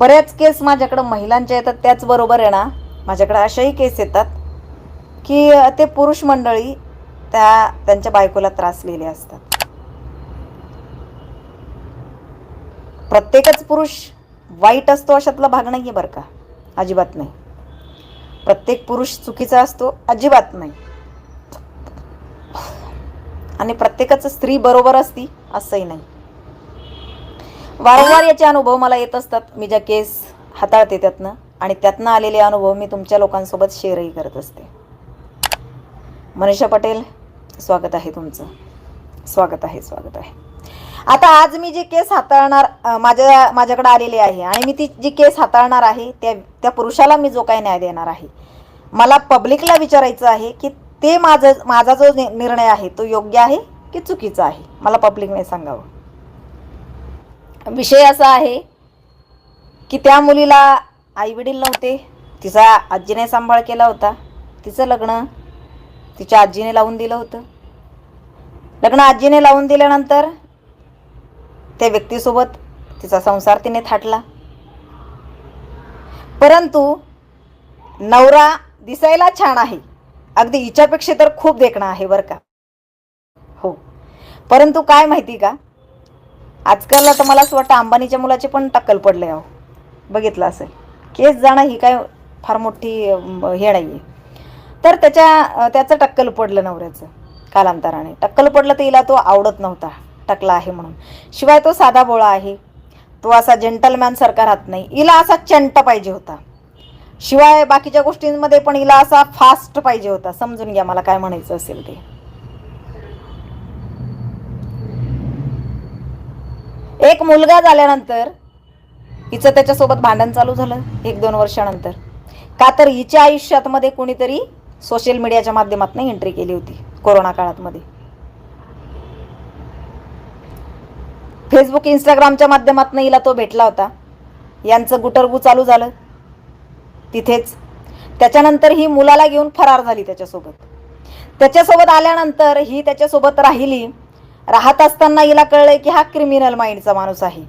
बऱ्याच केस माझ्याकडं महिलांच्या येतात त्याचबरोबर आहे ना माझ्याकडे अशाही केस येतात की ते पुरुष मंडळी त्या त्यांच्या बायकोला त्रासलेले असतात. प्रत्येकच पुरुष वाईट असतो अशातला भाग नाही आहे बरं का अजिबात नाही. प्रत्येक पुरुष चुकीचा असतो अजिबात नाही. आणि प्रत्येकाचं स्त्री बरोबर असती असंही नाही. वारंवार याचे अनुभव मला येत असतात. मी ज्या केस हाताळते त्यातनं आणि त्यातनं आलेले अनुभव मी तुमच्या लोकांसोबत शेअरही करत असते. मनीषा पटेल स्वागत आहे तुमचं. स्वागत आहे स्वागत आहे. आता आज मी जे केस हाताळणार माझ्या माझ्याकडे आलेली आहे आणि मी ती जी केस हाताळणार आहे त्या त्या पुरुषाला मी जो काही न्याय देणार आहे मला पब्लिकला विचारायचं आहे की ते माझं माझा जो नि- निर्णय आहे तो योग्य आहे की चुकीचा आहे? मला पब्लिकने सांगावं. विषय असा आहे की त्या मुलीला आईवडील नव्हते. तिचा आजीने सांभाळ केला होता. तिचं लग्न तिच्या आजीने लावून दिलं होतं. लग्न आजीने लावून दिल्यानंतर त्या व्यक्तीसोबत तिचा संसार तिने थाटला. परंतु नवरा दिसायला छान आहे. अगदी हिच्यापेक्षा तर खूप देखणं आहे बरं का? हो. परंतु काय माहिती का? आजकाल आता मला असं वाटतं अंबानीच्या मुलाचे पण टक्कल पडले अहो. बघितलं असेल. केस जाणं ही काय फार मोठी हे नाही आहे तर त्याच्या त्याचं टक्कल पडलं नवऱ्याचं कालांतराने. टक्कल पडलं तर हिला तो आवडत नव्हता टकला आहे म्हणून. शिवाय तो साधा बोळा आहे. तो असा जेंटलमॅन सारखा राहत नाही. हिला असा चंट पाहिजे होता. शिवाय बाकीच्या गोष्टींमध्ये पण हिला असा फास्ट पाहिजे होता. समजून घ्या मला काय म्हणायचं असेल ते. एक मुलगा झाल्यानंतर हिचं त्याच्यासोबत भांडण चालू झालं एक दोन वर्षानंतर. का तर हिच्या आयुष्यात मध्ये कोणीतरी सोशल मीडियाच्या माध्यमातून एंट्री केली होती कोरोना काळात मध्ये फेसबुक इंस्टाग्रामच्या माध्यमातून हिला तो भेटला होता. यांचं गुटरगू चालू झालं तिथेच. त्याच्यानंतर ही मुलाला घेऊन फरार झाली त्याच्यासोबत. त्याच्यासोबत आल्यानंतर ही त्याच्यासोबत राहिली. राहत असताना हिला कळलं की हा क्रिमिनल माइंडचा माणूस आहे.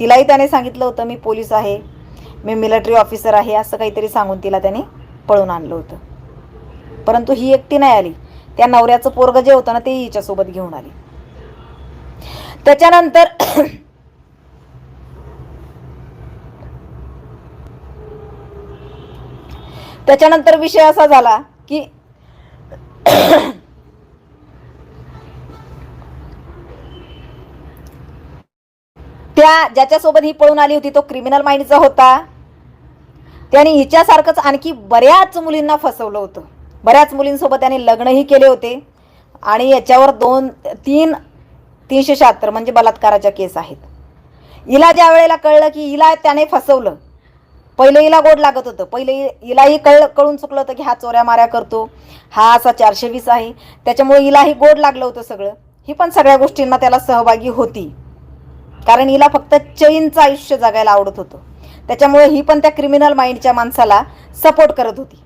तिलाही त्याने सांगितलं होतं मी पोलीस आहे मी मिलिटरी ऑफिसर आहे असं काहीतरी सांगून तिला त्याने पळून आणलं होतं. परंतु ही एकटी नाही आली. त्या नवऱ्याचं पोरग जे होतं ना ते हिच्यासोबत घेऊन आली. त्याच्यानंतर त्याच्यानंतर विषय असा झाला की त्या ज्याच्यासोबत ही पळून आली होती तो क्रिमिनल माइंडचा होता. त्याने हिच्यासारखंच आणखी बऱ्याच मुलींना फसवलं होतं. बऱ्याच मुलींसोबत त्याने लग्नही केले होते. आणि याच्यावर दोन तीन तीनशे शहात्तर म्हणजे बलात्काराच्या केस आहेत. हिला ज्या वेळेला कळलं की हिला त्याने फसवलं पहिले हिला गोड लागत होतं. पहिले हिलाही कळ कळून चुकलं होतं की हा चोऱ्या माऱ्या करतो हा असा चारशे वीस आहे. त्याच्यामुळे हिलाही गोड लागलं होतं सगळं. ही पण सगळ्या गोष्टींना त्याला सहभागी होती. कारण हिला फक्त चैनचं आयुष्य जगायला आवडत होतं. त्याच्यामुळे ही पण त्या क्रिमिनल माइंडच्या माणसाला सपोर्ट करत होती.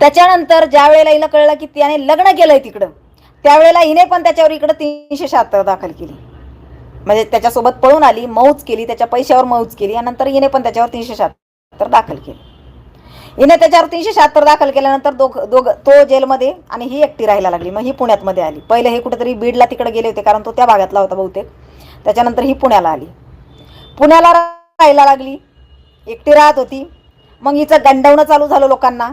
त्याच्यानंतर ज्या वेळेला हिला कळलं की त्याने लग्न केलंय तिकडं त्यावेळेला हिने पण त्याच्यावर इकडं तीनशे शहात्तर दाखल केली. म्हणजे त्याच्यासोबत पळून आली मौज केली त्याच्या पैशावर मौज केली यानंतर हिने पण त्याच्यावर तीनशे शहात्तर दाखल केली. हिने त्याच्यावर तीनशे शहात्तर दाखल केल्यानंतर दोघ दोघ तो जेलमध्ये आणि ही एकटी राहायला लागली. मग ही पुण्यातमध्ये आली. पहिले हे कुठेतरी बीडला तिकडे गेले होते कारण तो त्या भागातला होता बहुतेक. त्याच्यानंतर ही पुण्याला आली. पुण्याला राहायला लागली. एकटी राहत होती. मग हिचं गंडवणं चालू झालं लोकांना.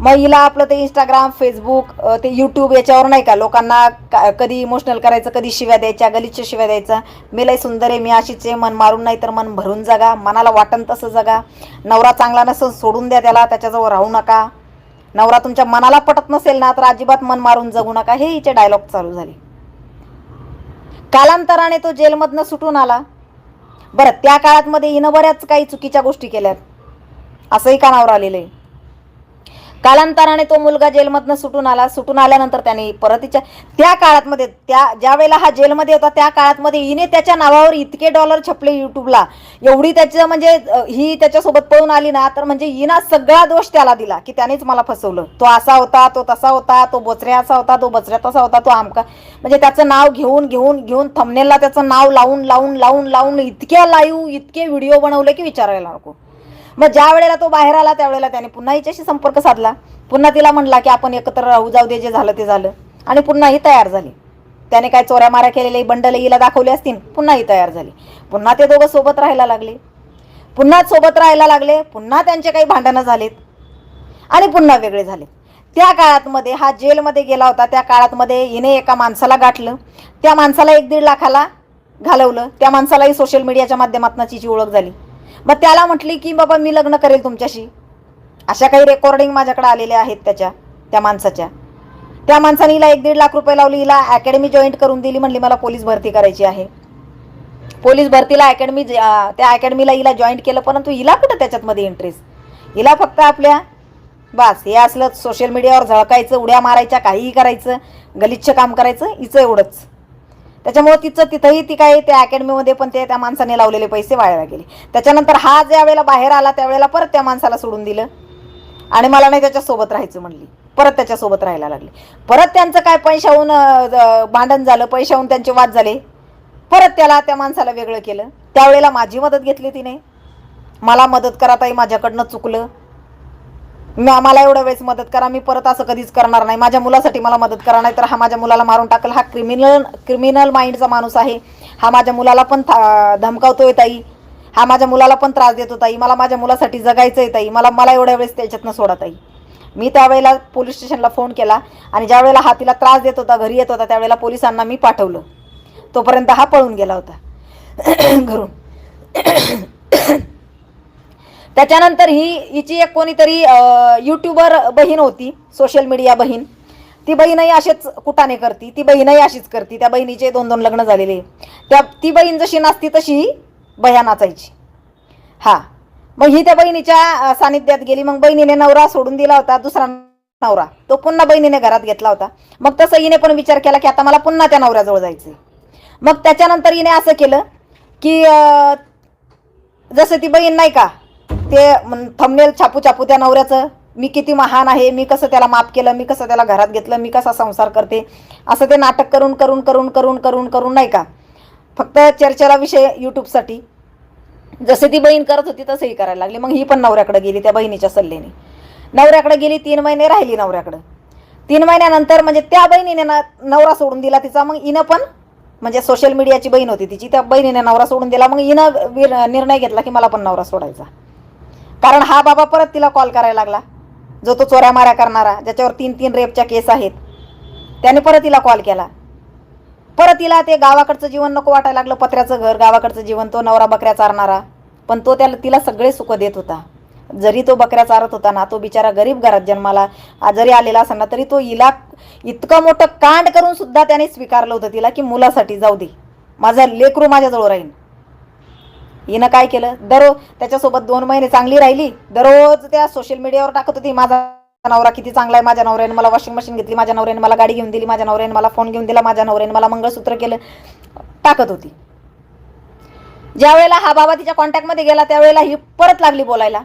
मग हिला आपलं ते इंस्टाग्राम फेसबुक ते यूट्यूब याच्यावर नाही का? लोकांना का- कधी इमोशनल करायचं कधी शिव्या द्यायच्या गलिच्छ शिव्या द्यायच्या मी लय सुंदर आहे मी अशीच आहे मन मारून नाही तर मन भरून जगा. मनाला वाटन तसं जगा. नवरा चांगला नसेल सोडून द्या त्याला त्याच्याजवळ राहू नका. नवरा तुमच्या मनाला पटत नसेल ना तर अजिबात मन मारून जगू नका. हे हिचे डायलॉग चालू झाले. कालांतराने तो जेलमधनं सुटून आला. बरं त्या काळात मध्ये हिनं बऱ्याच काही चुकीच्या गोष्टी केल्यात. असंही कानावर आलेलं आहे. कालांतराने तो मुलगा जेलमधनं सुटून आला. सुटून आल्यानंतर त्याने परत तिच्या त्या काळातमध्ये त्या ज्या वेळेला हा जेलमध्ये होता त्या काळातमध्ये हिने त्याच्या नावावर इतके डॉलर छपले युट्यूबला. एवढी त्याचं म्हणजे ही त्याच्यासोबत पळून आली ना तर म्हणजे हिना सगळा दोष त्याला दिला की त्यानेच मला फसवलं. तो असा होता तो तसा होता तो बोचऱ्या असा होता तो बचऱ्या तसा होता तो आमका म्हणजे त्याचं नाव घेऊन घेऊन घेऊन थमनेलला त्याचं नाव लावून लावून लावून लावून इतक्या लाईव्ह इतके व्हिडिओ बनवले की विचारायला नको. मग ज्या वेळेला तो बाहेर आला त्यावेळेला त्याने पुन्हा हिच्याशी संपर्क साधला. पुन्हा तिला म्हणला की आपण एकत्र राहू जाऊ दे जे झालं ते झालं. आणि पुन्हाही तयार झाली. त्याने काय चोऱ्या माऱ्या केलेले बंडल हिला दाखवले असतील पुन्हाही तयार झाली. पुन्हा ते दोघं सोबत राहायला लागले. पुन्हा सोबत राहायला लागले पुन्हा त्यांचे काही भांडणं झालेत. आणि पुन्हा वेगळे झाले. त्या काळातमध्ये हा जेलमध्ये गेला होता त्या काळातमध्ये हिने एका माणसाला गाठलं. त्या माणसाला एक दीड लाखाला घालवलं. त्या माणसालाही सोशल मीडियाच्या माध्यमातून तिची ओळख झाली. मग त्याला म्हटली की बाबा मी लग्न करेल तुमच्याशी. अशा काही रेकॉर्डिंग माझ्याकडे आलेल्या आहेत त्याच्या त्या माणसाच्या. त्या माणसाने हिला एक दीड लाख रुपये लावली हिला अकॅडमी जॉईंट करून दिली म्हणली मला पोलीस भरती करायची आहे. पोलीस भरतीला अकॅडमी त्या अकॅडमीला हिला जॉईंट केलं परंतु हिला कुठं त्याच्यातमध्ये इंटरेस्ट हिला फक्त आपल्या बस हे असलं सोशल मीडियावर झळकायचं उड्या मारायच्या काहीही करायचं गलिच्छ काम करायचं हिचं एवढंच. त्याच्यामुळे तिचं तिथंही ती काय त्या अकॅडमीमध्ये पण ते त्या माणसाने लावलेले पैसे वायाला गेले. त्याच्यानंतर हा ज्या वेळेला बाहेर आला त्यावेळेला परत त्या माणसाला सोडून दिलं. आणि मला नाही त्याच्यासोबत राहायचं म्हणली. परत त्याच्यासोबत राहायला लागली. परत त्यांचं काय पैशाहून भांडण झालं पैशाहून त्यांचे वाद झाले. परत त्याला त्या माणसाला वेगळं केलं. त्यावेळेला माझी मदत घेतली तिने. मला मदत करा ताई माझ्याकडनं चुकलं. म- मला एवढ्या वेळेस मदत करा मी परत असं कधीच करणार नाही. माझ्या मुलासाठी मला मदत करा नाही तर हा माझ्या मुलाला मारून टाकल. हा क्रिमिनल क्रिमिनल माइंडचा माणूस आहे. हा माझ्या मुलाला पण था- धमकावतोय ताई. हा माझ्या मुलाला पण त्रास देतो ताई. मला माझ्या मुलासाठी जगायचं आहे ताई. मला मला एवढ्या वेळेस त्याच्यातनं सोडा ताई. मी त्यावेळेला पोलीस स्टेशनला फोन केला आणि ज्या वेळेला हा तिला त्रास देत होता घरी येत होता त्यावेळेला पोलिसांना मी पाठवलं. तोपर्यंत हा पळून गेला होता. घरून. त्याच्यानंतर ही हिची एक कोणीतरी यूट्यूबर बहीण होती सोशल मीडिया बहीण. ती बहीणही असेच कुटाने करती ती बहीणही अशीच करती त्या बहिणीचे दोन दोन लग्न झालेले. त्या ती बहीण जशी नाचती तशी ही बह्या नाचायची. हा. मग ही त्या बहिणीच्या सानिध्यात गेली मग बहिणीने नवरा सोडून दिला होता दुसरा नवरा. तो पुन्हा बहिणीने घरात घेतला होता. मग तसं हिने पण विचार केला की आता मला पुन्हा त्या नवऱ्याजवळ जायचंय. मग त्याच्यानंतर हिने असं केलं की जसं ती बहीण नाही का ते थमनेल छापू छापू त्या नवऱ्याचं मी किती महान आहे मी कसं त्याला माफ केलं मी कसं त्याला घरात घेतलं मी कसा संसार करते असं ते नाटक करून करून करून करून करून करून नाही का? फक्त चर्चेला विषय यूट्यूबसाठी. जसे ती बहीण करत होती तसंही करायला लागली. मग ही पण नवऱ्याकडे गेली त्या बहिणीच्या सल्ल्याने. नवऱ्याकडे गेली तीन महिने राहिली नवऱ्याकडं. तीन महिन्यानंतर म्हणजे त्या बहिणीने ना नवरा सोडून दिला तिचा मग इनं पण म्हणजे सोशल मीडियाची बहीण होती तिची त्या बहिणीने नवरा सोडून दिला मग इनं निर्णय घेतला की मला पण नवरा सोडायचा. कारण हा बाबा परत तिला कॉल करायला लागला. जो तो चोऱ्या माऱ्या करणारा ज्याच्यावर तीन तीन रेपच्या केस आहेत त्याने परत तिला कॉल केला. परत तिला ते गावाकडचं जीवन नको वाटायला लागलं पत्र्याचं घर गावाकडचं जीवन तो नवरा बकऱ्या चारणारा. पण तो त्याला तिला सगळे सुख देत होता. जरी तो बकऱ्या चारत होता ना तो बिचारा गरीब घरात जन्माला आ- जरी आलेला असताना तरी तो हिला इतकं मोठं कांड करून सुद्धा त्याने स्वीकारलं होतं तिला की मुलासाठी जाऊ दे. माझा लेकरू माझ्याजवळ राहील हिनं काय केलं? दररोज त्याच्यासोबत दोन महिने चांगली राहिली. दररोज त्या सोशल मीडियावर टाकत होती माझा नवरा किती चांगला आहे माझ्या नवऱ्याने मला वॉशिंग मशीन घेतली माझ्या नवऱ्याने मला गाडी घेऊन दिली माझ्या नवऱ्याने मला फोन घेऊन दिला माझ्या नवऱ्याने मला मंगळसूत्र केलं. टाकत होती. ज्या वेळेला हा बाबा तिच्या कॉन्टॅक्टमध्ये गेला त्यावेळेला ही परत लागली बोलायला.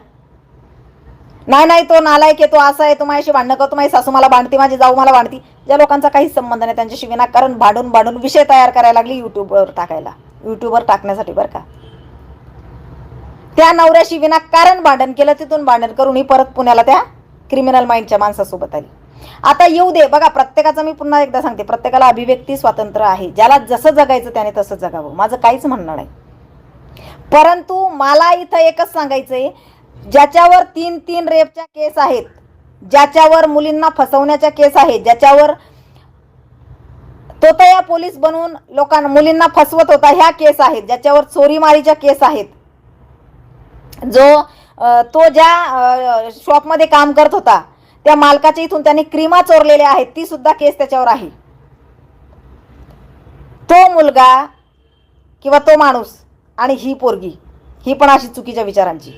नाही नाही तो नालायक आहे तो असा आहे तो माझ्याशी भांडणं करतो माझी सासू मला भांडते माझी जाऊ मला भांडती. ज्या लोकांचा काहीच संबंध नाही त्यांच्याशी विनाकारण भांडून भांडून विषय तयार करायला लागली युट्यूबवर टाकायला. युट्यूबवर टाकण्यासाठी बरं का. त्या नवऱ्याशी विनाकारण भांडण केलं तिथून भांडण करून ही परत पुण्याला त्या क्रिमिनल माइंडच्या माणसासोबत आली. आता येऊ दे बघा प्रत्येकाचं मी पुन्हा एकदा सांगते प्रत्येकाला अभिव्यक्ती स्वातंत्र्य आहे. ज्याला जसं जगायचं त्याने तसं जगावं. माझं काहीच म्हणणं नाही. परंतु मला इथं एकच सांगायचंय ज्याच्यावर तीन तीन रेपच्या केस आहेत ज्याच्यावर मुलींना फसवण्याच्या केस आहेत ज्याच्यावर तो तर या पोलीस बनवून लोकांना मुलींना फसवत होता ह्या केस आहेत ज्याच्यावर चोरीमारीच्या केस आहेत जो तो ज्या शॉपमध्ये काम करत होता त्या मालकाच्या इथून त्याने क्रीमा चोरलेल्या आहेत ती सुद्धा केस त्याच्यावर आहे. तो मुलगा किंवा तो माणूस आणि ही पोरगी ही पण अशी चुकीच्या विचारांची.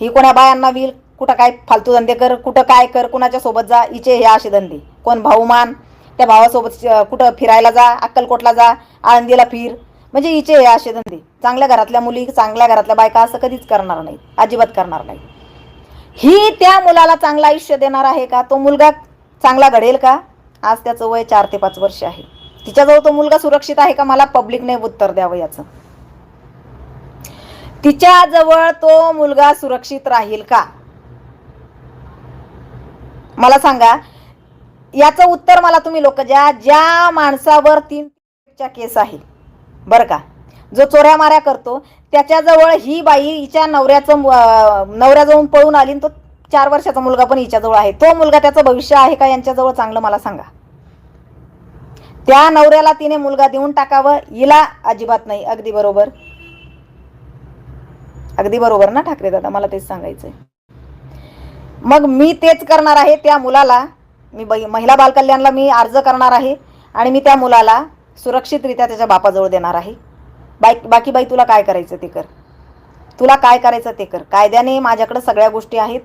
ही कोण्या बायांना विल कुठं काय फालतू धंदे कर कुठं काय कर कुणाच्या सोबत जा इचे हे असे धंदे. कोण भाऊमान त्या भावासोबत कुठं फिरायला जा अक्कलकोटला जा आळंदीला फिर. म्हणजे हिचे हे असे धंदे. चांगल्या घरातल्या मुली चांगल्या घरातल्या बायका असं कधीच करणार नाही अजिबात करणार नाही ही त्या मुलाला चांगलं आयुष्य देणार आहे का? तो मुलगा चांगला घडेल का? आज त्याचं वय चार ते पाच वर्ष आहे. तिच्याजवळ तो मुलगा सुरक्षित आहे का? मला पब्लिकने उत्तर द्यावं याचं. तिच्याजवळ तो मुलगा सुरक्षित राहील का? मला सांगा याचं उत्तर मला तुम्ही लोक ज्या ज्या माणसावर तीन केस आहे बरं का? जो चोऱ्या माऱ्या करतो त्याच्याजवळ ही बाई हिच्या नवऱ्याचं नवऱ्याजवळून पळून आली तो चार वर्षाचा मुलगा पण हिच्याजवळ आहे. तो मुलगा त्याचं भविष्य आहे का यांच्याजवळ चांगलं मला सांगा. त्या नवऱ्याला तिने मुलगा देऊन टाकावं हिला अजिबात नाही. अगदी बरोबर. अगदी बरोबर ना ठाकरे दादा? मला तेच सांगायचंय. मग मी तेच करणार आहे त्या मुलाला. मी बै महिला बालकल्याणला मी अर्ज करणार आहे आणि मी त्या मुलाला सुरक्षितरित्या त्याच्या बापाजवळ देणार आहे. बाई बाकी बाई तुला काय करायचं ते कर. तुला काय करायचं ते कर. कायद्याने माझ्याकडे सगळ्या गोष्टी आहेत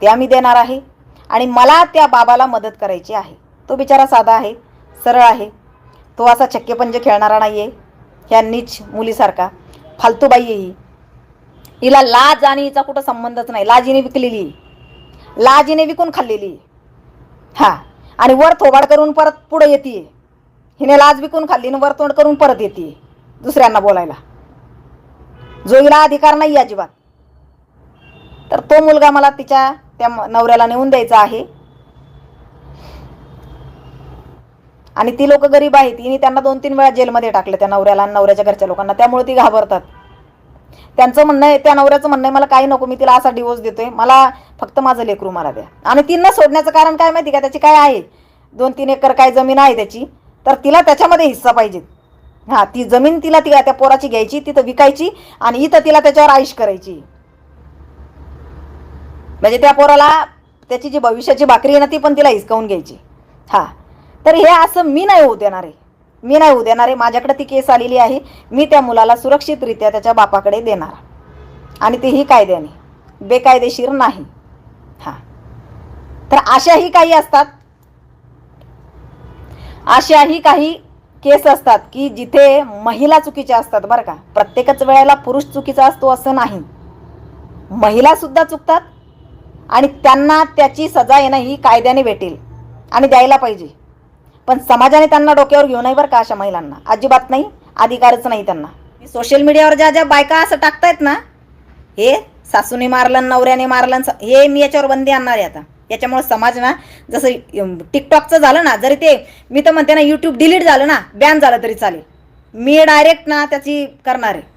त्या मी देणार आहे आणि मला त्या बाबाला मदत करायची आहे. तो बिचारा साधा आहे सरळ आहे. तो असा छक्केपंजे खेळणारा नाही आहे ह्या नीच मुलीसारखा. फालतू बाई आहे ही. हिला लाज आणि हिचा कुठं संबंधच नाही. लाजीने विकलेली. आहे विकून खाल्लेली. आहे हा. आणि वर थोबाड करून परत पुढं येते हिने लाज विकून खाल्ली आणि वरतोंड करून परत येते दुसऱ्यांना बोलायला. जो हिला अधिकार नाही अजिबात. तर तो मुलगा मला तिच्या त्या नवऱ्याला नेऊन द्यायचा आहे. आणि ती लोक गरीब आहेत. तिने त्यांना दोन तीन वेळा जेलमध्ये टाकलं त्या नवऱ्याला आणि नवऱ्याच्या घरच्या लोकांना. त्यामुळे ती घाबरतात. त्यांचं म्हणणं आहे त्या नवऱ्याचं म्हणणं आहे मला काही नको मी तिला असा डिवोर्स देतोय. मला फक्त माझं लेकरू मला द्या. आणि तिनं सोडण्याचं कारण काय माहिती का? त्याची काय आहे? दोन तीन एकर काय जमीन आहे त्याची. तर तिला त्याच्यामध्ये हिस्सा पाहिजे. हां ती जमीन तिला ती त्या पोराची घ्यायची तिथं विकायची आणि इथं तिला त्याच्यावर आयुष करायची. म्हणजे त्या पोराला त्याची जी भविष्याची भाकरी आहे ना ती पण तिला हिसकावून घ्यायची. हां तर हे असं मी नाही होऊ देणार आहे. मी नाही होऊ देणार आहे. माझ्याकडे ती केस आलेली आहे. मी त्या मुलाला सुरक्षितरित्या त्याच्या बापाकडे देणार. आणि तीही कायद्याने. बेकायदेशीर नाही. हां. तर अशाही काही असतात अशाही काही केस असतात की जिथे महिला चुकीच्या असतात बरं का. प्रत्येकच वेळेला पुरुष चुकीचा असतो असं नाही. महिलासुद्धा चुकतात आणि त्यांना त्याची सजा येणं ही कायद्याने भेटेल आणि द्यायला पाहिजे. पण समाजाने त्यांना डोक्यावर घेऊ नाही बरं का अशा महिलांना. अजिबात नाही अधिकारच नाही त्यांना. सोशल मीडियावर ज्या ज्या बायका असं टाकतायत ना हे सासूने मारलं नवऱ्याने मारलं हे मी याच्यावर बंदी आणणार आहे आता. याच्यामुळे समाज ना जसं टिकटॉकचं झालं ना जरी ते मी तर म्हणते ना यूट्यूब डिलीट झालं ना बॅन झालं तरी चालेल. मी डायरेक्ट ना त्याची करणार आहे.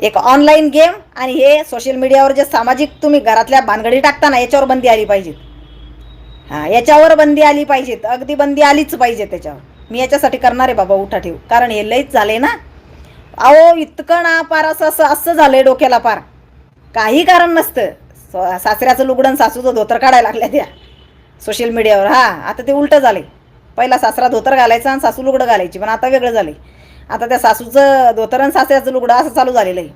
एक ऑनलाईन गेम आणि हे सोशल मीडियावर जे सामाजिक तुम्ही घरातल्या भानगडी टाकता ना याच्यावर बंदी आली पाहिजे हां याच्यावर बंदी आली पाहिजेत. अगदी बंदी आलीच पाहिजे त्याच्यावर. मी याच्यासाठी करणार आहे बाबा उठा ठेव. कारण हे लईच झाले ना. अहो इतकं ना पार असं असं असं झालंय डोक्याला पार. काही कारण नसतं. स- सासऱ्याचं लुगडं आणि सासूचं धोतर काढायला लागल्या त्या सोशल मीडियावर हां आता ते उलटं झाले पहिला सासरा धोतर घालायचा आणि सासू लुगडं घालायची पण आता वेगळं झाले आता त्या सासूचं धोतर आणि सासऱ्याचं लुगडं असं चालू झालेलं आहे.